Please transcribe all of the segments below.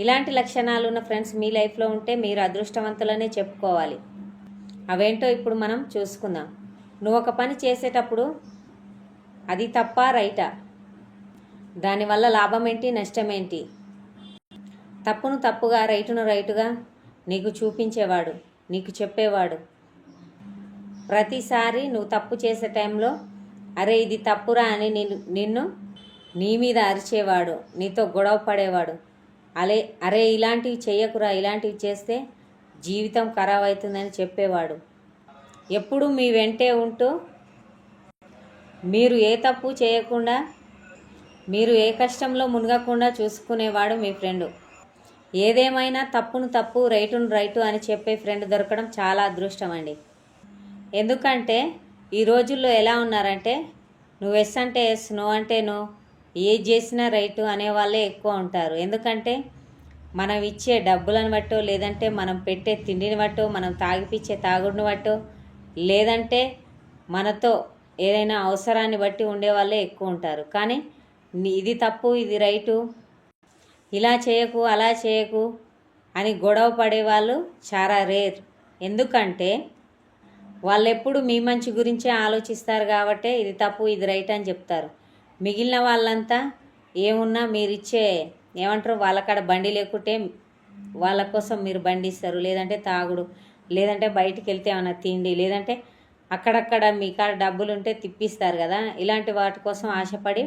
ఇలాంటి లక్షణాలు ఉన్న ఫ్రెండ్స్ మీ లైఫ్లో ఉంటే మీరు అదృష్టవంతులనే చెప్పుకోవాలి. అవేంటో ఇప్పుడు మనం చూసుకుందాం. నువ్వు ఒక పని చేసేటప్పుడు అది తప్ప రైటా? దానివల్ల లాభం ఏంటి నష్టం ఏంటి తప్పును తప్పుగా రైటును రైటుగా నీకు చూపించేవాడు నీకు చెప్పేవాడు. ప్రతిసారి నువ్వు తప్పు చేసే టైంలో అరే ఇది తప్పురా అని నిన్ను నీ మీద అరిచేవాడు నీతో గొడవ పడేవాడు. అలే అరే ఇలాంటివి చేయకురా ఇలాంటివి చేస్తే జీవితం ఖరాబ్ అవుతుందని చెప్పేవాడు. ఎప్పుడు మీ వెంటే ఉంటూ మీరు ఏ తప్పు చేయకుండా మీరు ఏ కష్టంలో మునగకుండా చూసుకునేవాడు మీ ఫ్రెండు. ఏదేమైనా తప్పును తప్పు రైటును రైటు అని చెప్పే ఫ్రెండ్ దొరకడం చాలా అదృష్టం అండి. ఎందుకంటే ఈ రోజుల్లో ఎలా ఉన్నారంటే నువ్వు ఎస్ అంటే ఎస్ నో అంటే నో ఏది చేసినా రైటు అనే వాళ్ళే ఎక్కువ ఉంటారు. ఎందుకంటే మనం ఇచ్చే డబ్బులను బట్టో లేదంటే మనం పెట్టే తిండిని బట్టో మనం తాగిపిచ్చే తాగుడిని బట్టో లేదంటే మనతో ఏదైనా అవసరాన్ని బట్టి ఉండేవాళ్ళే ఎక్కువ ఉంటారు. కానీ ఇది తప్పు ఇది రైటు. ఇలా చేయకు అలా చేయకు అని గొడవ పడేవాళ్ళు చాలా రేర్. ఎందుకంటే వాళ్ళు ఎప్పుడు మీ మంచి గురించే ఆలోచిస్తారు కాబట్టే ఇది తప్పు ఇది రైట్ అని చెప్తారు. మిగిలిన వాళ్ళంతా ఏమున్నా మీరు ఇచ్చే ఏమంటారు వాళ్ళ కాడ బండి లేకుంటే వాళ్ళ కోసం మీరు బండి ఇస్తారు లేదంటే తాగుడు లేదంటే బయటికి వెళ్తే ఏమైనా తిండి లేదంటే అక్కడక్కడ మీ కాడ డబ్బులు ఉంటే తిప్పిస్తారు కదా. ఇలాంటి వాటి కోసం ఆశపడి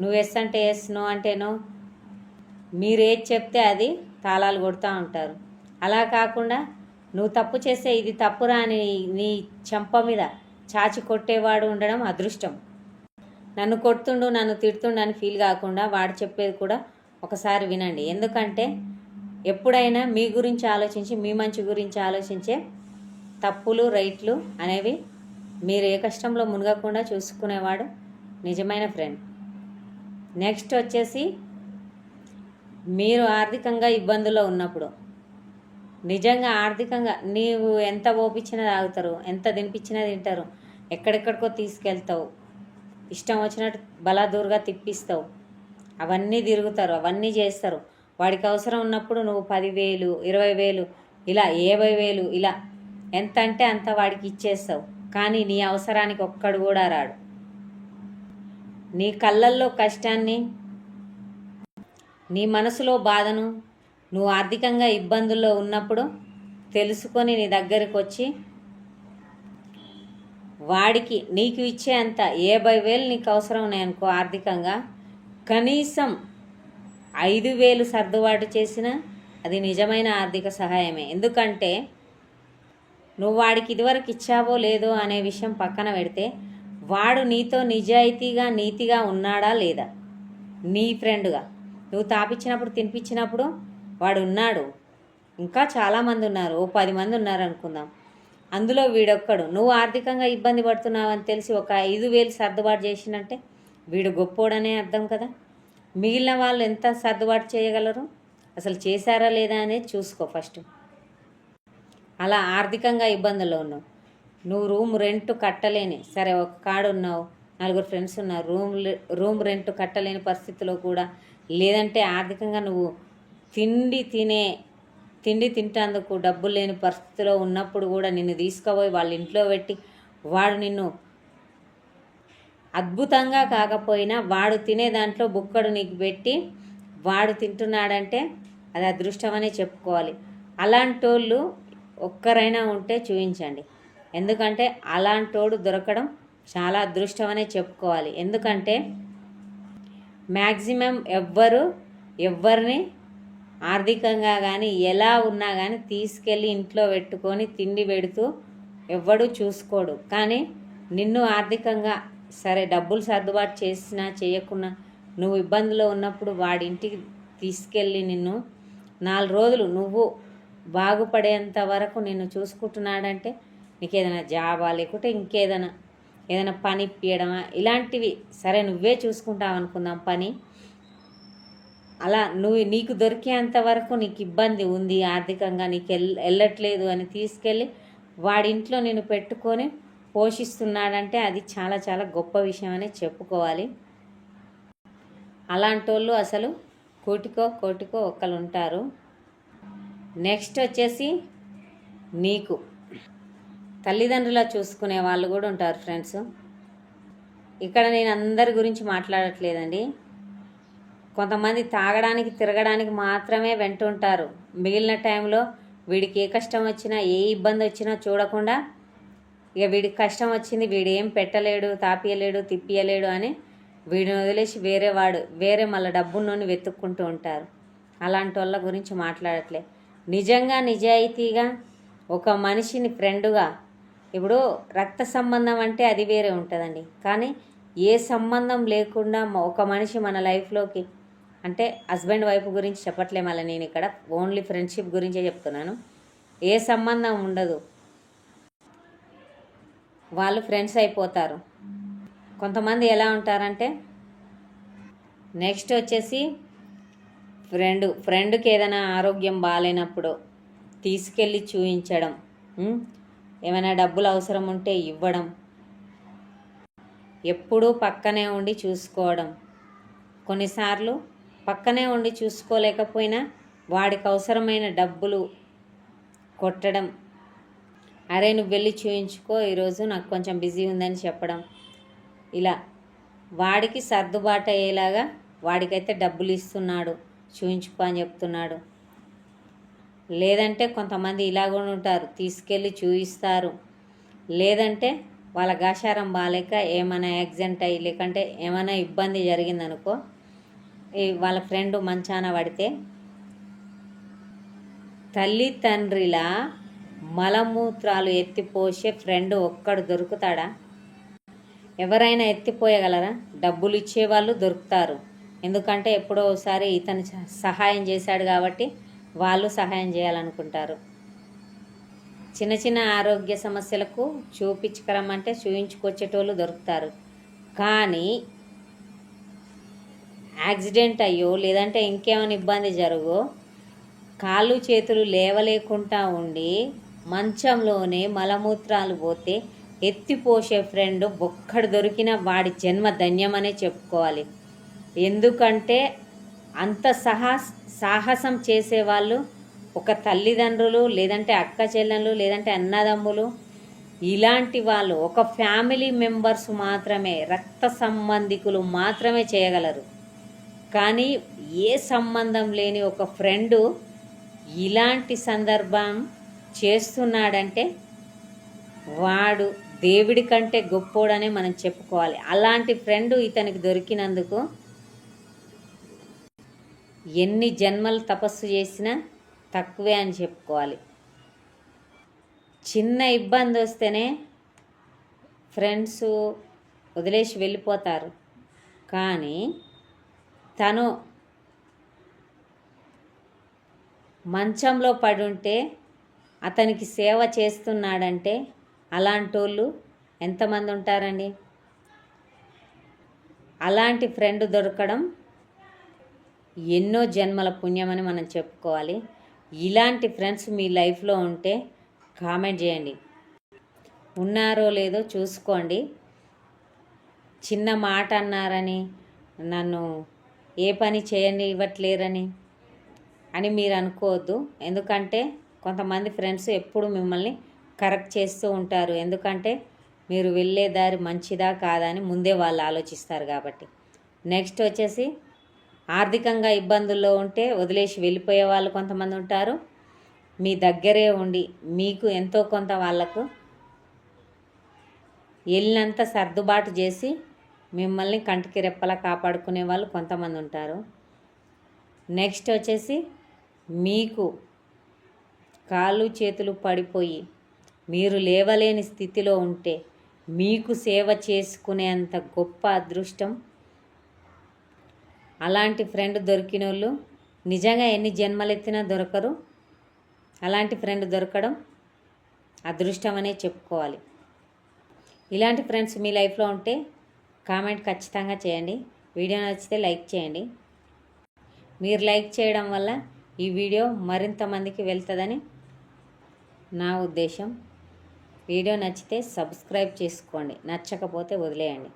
నువ్వు ఎస్ అంటే ఎస్ నో అంటే నో మీరు ఏది చెప్తే అది తాళాలు కొడుతూ ఉంటారు. అలా కాకుండా నువ్వు తప్పు చేస్తే ఇది తప్పురా అని నీ చెంప మీద చాచి కొట్టేవాడు ఉండడం అదృష్టం. నన్ను కొడుతుండు నన్ను తిడుతుండు అని ఫీల్ కాకుండా వాడు చెప్పేది కూడా ఒకసారి వినండి. ఎందుకంటే ఎప్పుడైనా మీ గురించి ఆలోచించి మీ మంచి గురించి ఆలోచించే తప్పులు రైట్లు అనేవి మీరు ఏ కష్టంలో మునగకుండా చూసుకునేవాడు? నిజమైన ఫ్రెండ్ నెక్స్ట్ వచ్చేసి మీరు ఆర్థికంగా ఇబ్బందుల్లో ఉన్నప్పుడు. నిజంగా ఆర్థికంగా నీవు ఎంత ఓపించినా తాగుతారు ఎంత తినిపించినా తింటారు ఎక్కడెక్కడికో తీసుకెళ్తావు. ఇష్టం వచ్చినట్టు బలాదూరుగా తిప్పిస్తావు. అవన్నీ తిరుగుతారు అవన్నీ చేస్తారు. వాడికి అవసరం ఉన్నప్పుడు నువ్వు పదివేలు ఇరవై వేలు ఇలా యాభై వేలు ఇలా ఎంత అంటే అంత వాడికి ఇచ్చేస్తావు. కానీ నీ అవసరానికి ఒక్కడు కూడా రాడు. నీ కళ్ళల్లో కష్టాన్ని నీ మనసులో బాధను నువ్వు ఆర్థికంగా ఇబ్బందుల్లో ఉన్నప్పుడు తెలుసుకొని నీ దగ్గరికి వచ్చి వాడికి నీకు ఇచ్చే అంత యాభై వేలు నీకు అవసరం ఉన్నాయనుకో ఆర్థికంగా. కనీసం ఐదు వేలు సర్దుబాటు చేసిన అది నిజమైన ఆర్థిక సహాయమే. ఎందుకంటే నువ్వు వాడికి ఇదివరకు ఇచ్చావో లేదో అనే విషయం పక్కన పెడితే వాడు నీతో నిజాయితీగా నీతిగా ఉన్నాడా లేదా? నీ ఫ్రెండ్గా. నువ్వు తాపించినప్పుడు తినిపించినప్పుడు వాడు ఉన్నాడు. ఇంకా చాలామంది ఉన్నారు. ఓ పది మంది ఉన్నారు అనుకుందాం. అందులో వీడొక్కడు. నువ్వు ఆర్థికంగా ఇబ్బంది పడుతున్నావని తెలిసి ఒక ఐదు వేలు సర్దుబాటు చేసినంటే వీడు గొప్పోడనే అర్థం కదా. మిగిలిన వాళ్ళు ఎంత సర్దుబాటు చేయగలరు? అసలు చేశారా లేదా అనేది చూసుకో ఫస్ట్. అలా ఆర్థికంగా ఇబ్బందుల్లో ఉన్నావు. నువ్వు రూమ్ రెంట్ కట్టలేని. సరే ఒక కాడు ఉన్నావు. నలుగురు ఫ్రెండ్స్ ఉన్నారు. రూమ్ రూమ్ రెంట్ కట్టలేని పరిస్థితిలో కూడా లేదంటే ఆర్థికంగా నువ్వు తిండి తినే తిండి తింటేందుకు డబ్బులు లేని పరిస్థితిలో ఉన్నప్పుడు కూడా నిన్ను తీసుకుపోయి వాళ్ళ ఇంట్లో పెట్టి వాడు నిన్ను అద్భుతంగా కాకపోయినా వాడు తినే దాంట్లో బుక్కడు నీకు పెట్టి వాడు తింటున్నాడంటే అది అదృష్టమనే చెప్పుకోవాలి. అలాంటోళ్ళు ఒక్కరైనా ఉంటే చూపించండి. ఎందుకంటే అలాంటోడు దొరకడం చాలా అదృష్టమనే చెప్పుకోవాలి. ఎందుకంటే మ్యాక్సిమం ఎవ్వరు ఎవ్వరిని ఆర్థికంగా కానీ ఎలా ఉన్నా కానీ తీసుకెళ్ళి ఇంట్లో పెట్టుకొని తిండి పెడుతూ ఎవ్వడు చూసుకోడు. కానీ నిన్ను ఆర్థికంగా సరే డబ్బులు సర్దుబాటు చేసినా చేయకున్నా నువ్వు ఇబ్బందిలో ఉన్నప్పుడు వాడి ఇంటికి తీసుకెళ్ళి నిన్ను నాలుగు రోజులు నువ్వు బాగుపడేంత వరకు నిన్ను చూసుకుంటున్నాడంటే నీకు ఏదైనా జాబా లేకుంటే ఇంకేదైనా ఏదైనా పని ఇప్పియడమా? ఇలాంటివి సరే నువ్వే చూసుకుంటావు అనుకుందాం పని అలా నువ్వు నీకు దొరికేంత వరకు నీకు ఇబ్బంది ఉంది ఆర్థికంగా నీకు వెల్ వెళ్ళట్లేదు అని తీసుకెళ్ళి వాడింట్లో నేను పెట్టుకొని పోషిస్తున్నాడంటే అది చాలా చాలా గొప్ప విషయం అని చెప్పుకోవాలి. అలాంటి వాళ్ళు అసలు కోటికో కోటికో ఒకళ్ళు ఉంటారు నెక్స్ట్ వచ్చేసి నీకు. తల్లిదండ్రుల చూసుకునే వాళ్ళు కూడా ఉంటారు ఫ్రెండ్స్. ఇక్కడ నేను అందరి గురించి మాట్లాడట్లేదండి. కొంతమంది తాగడానికి తిరగడానికి మాత్రమే వెంటుంటారు. మిగిలిన టైంలో వీడికి ఏ కష్టం వచ్చినా ఏ ఇబ్బంది వచ్చినా చూడకుండా ఇక వీడికి కష్టం వచ్చింది వీడు ఏం పెట్టలేడు తాపియలేడు తిప్పియలేడు అని వీడిని వదిలేసి వేరే వాడు వేరే మళ్ళీ డబ్బున్నోని వెతుక్కుంటూ ఉంటారు. అలాంటి వాళ్ళ గురించి మాట్లాడట్లే. నిజంగా నిజాయితీగా ఒక మనిషిని ఫ్రెండుగా ఇప్పుడు రక్త సంబంధం అంటే అది వేరే ఉంటుందండి. కానీ ఏ సంబంధం లేకుండా ఒక మనిషి మన లైఫ్లోకి అంటే హస్బెండ్ వైఫ్ గురించి చెప్పట్లే మళ్ళీ నేను ఇక్కడ. ఓన్లీ ఫ్రెండ్షిప్ గురించే చెప్తున్నాను. ఏ సంబంధం ఉండదు. వాళ్ళు ఫ్రెండ్స్ అయిపోతారు. కొంతమంది ఎలా ఉంటారంటే నెక్స్ట్ వచ్చేసి ఫ్రెండ్ ఫ్రెండ్కి ఏదైనా ఆరోగ్యం బాగాలేనప్పుడు తీసుకెళ్ళి చూయించడం ఏమైనా డబ్బులు అవసరం ఉంటే ఇవ్వడం ఎప్పుడూ పక్కనే ఉండి చూసుకోవడం. కొన్నిసార్లు పక్కనే ఉండి చూసుకోలేకపోయినా వాడికి అవసరమైన డబ్బులు కొట్టడం. అరే నువ్వు వెళ్ళి చూయించుకో ఈరోజు నాకు కొంచెం బిజీ ఉందని చెప్పడం. ఇలా వాడికి సర్దుబాటు అయ్యేలాగా వాడికైతే డబ్బులు ఇస్తున్నాడు చూయించుకో అని చెప్తున్నాడు. లేదంటే కొంతమంది ఇలా కూడా ఉంటారు తీసుకెళ్ళి చూయిస్తారు. లేదంటే వాళ్ళ గాశారం బాగాలేక ఏమైనా యాక్సిడెంట్ అయ్యి లేకంటే ఏమైనా ఇబ్బంది జరిగిందనుకో వాళ్ళ ఫ్రెండ్ మంచాన పడితే తల్లి తండ్రిలా మలమూత్రాలు ఎత్తిపోసే ఫ్రెండ్ ఒక్కడు దొరుకుతాడా? ఎవరైనా ఎత్తిపోయగలరా? డబ్బులు ఇచ్చేవాళ్ళు దొరుకుతారు. ఎందుకంటే ఎప్పుడో ఒకసారి ఇతను సహాయం చేశాడు కాబట్టి వాళ్ళు సహాయం చేయాలనుకుంటారు. చిన్న చిన్న ఆరోగ్య సమస్యలకు చూపించుకురమ్మంటే చూయించుకొచ్చేటోళ్ళు దొరుకుతారు. కానీ యాక్సిడెంట్ అయ్యో లేదంటే ఇంకేమైనా ఇబ్బంది జరుగు. కాళ్ళు చేతులు లేవలేకుండా ఉండి మంచంలోనే మలమూత్రాలు పోతే ఎత్తిపోసే ఫ్రెండ్ ఒక్కడు దొరికిన వాడి జన్మ ధన్యమనే చెప్పుకోవాలి. ఎందుకంటే అంత సాహస్ సాహసం చేసేవాళ్ళు ఒక తల్లిదండ్రులు లేదంటే అక్క చెల్లెళ్ళు లేదంటే అన్నదమ్ములు ఇలాంటి వాళ్ళు ఒక ఫ్యామిలీ మెంబర్స్ మాత్రమే రక్త సంబంధికులు మాత్రమే చేయగలరు. కానీ ఏ సంబంధం లేని ఒక ఫ్రెండు ఇలాంటి సందర్భం చేస్తున్నాడంటే వాడు దేవుడి కంటే గొప్పోడనే మనం చెప్పుకోవాలి. అలాంటి ఫ్రెండ్ ఇతనికి దొరికినందుకు ఎన్ని జన్మలు తపస్సు చేసినా తక్కువే అని చెప్పుకోవాలి. చిన్న ఇబ్బంది వస్తేనే ఫ్రెండ్స్ వదిలేసి వెళ్ళిపోతారు. కానీ తను మంచంలో పడుంటే అతనికి సేవ చేస్తున్నాడంటే అలాంటోళ్ళు ఎంతమంది ఉంటారండి అలాంటి ఫ్రెండ్ దొరకడం ఎన్నో జన్మల పుణ్యమని మనం చెప్పుకోవాలి. ఇలాంటి ఫ్రెండ్స్ మీ లైఫ్లో ఉంటే కామెంట్ చేయండి. ఉన్నారో లేదో చూసుకోండి. చిన్న మాట అన్నారని నన్ను ఏ పని చేయని ఇవ్వట్లేరని అని మీరు అనుకోవద్దు. ఎందుకంటే కొంతమంది ఫ్రెండ్స్ ఎప్పుడు మిమ్మల్ని కరెక్ట్ చేస్తూ ఉంటారు. ఎందుకంటే మీరు వెళ్ళే దారి మంచిదా కాదా అని ముందే వాళ్ళు ఆలోచిస్తారు కాబట్టి. నెక్స్ట్ వచ్చేసి ఆర్థికంగా ఇబ్బందుల్లో ఉంటే వదిలేసి వెళ్ళిపోయే వాళ్ళు కొంతమంది ఉంటారు. మీ దగ్గరే ఉండి మీకు ఎంతో కొంత వాళ్ళకు వెళ్ళినంత సర్దుబాటు చేసి మిమ్మల్ని కంటికి రెప్పలా కాపాడుకునే వాళ్ళు కొంతమంది ఉంటారు. నెక్స్ట్ వచ్చేసి మీకు కాళ్ళు చేతులు పడిపోయి మీరు లేవలేని స్థితిలో ఉంటే మీకు సేవ చేసుకునేంత గొప్ప అదృష్టం. అలాంటి ఫ్రెండ్ దొరికిన వాళ్ళు నిజంగా ఎన్ని జన్మలెత్తినా దొరకరు. అలాంటి ఫ్రెండ్ దొరకడం అదృష్టం అనే చెప్పుకోవాలి. ఇలాంటి ఫ్రెండ్స్ మీ లైఫ్లో ఉంటే కామెంట్ ఖచ్చితంగా చేయండి. వీడియో నచ్చితే లైక్ చేయండి. మీరు లైక్ చేయడం వల్ల ఈ వీడియో మరింత మందికి వెళ్తుందని నా ఉద్దేశం. వీడియో నచ్చితే సబ్స్క్రైబ్ చేసుకోండి. నచ్చకపోతే వదిలేయండి.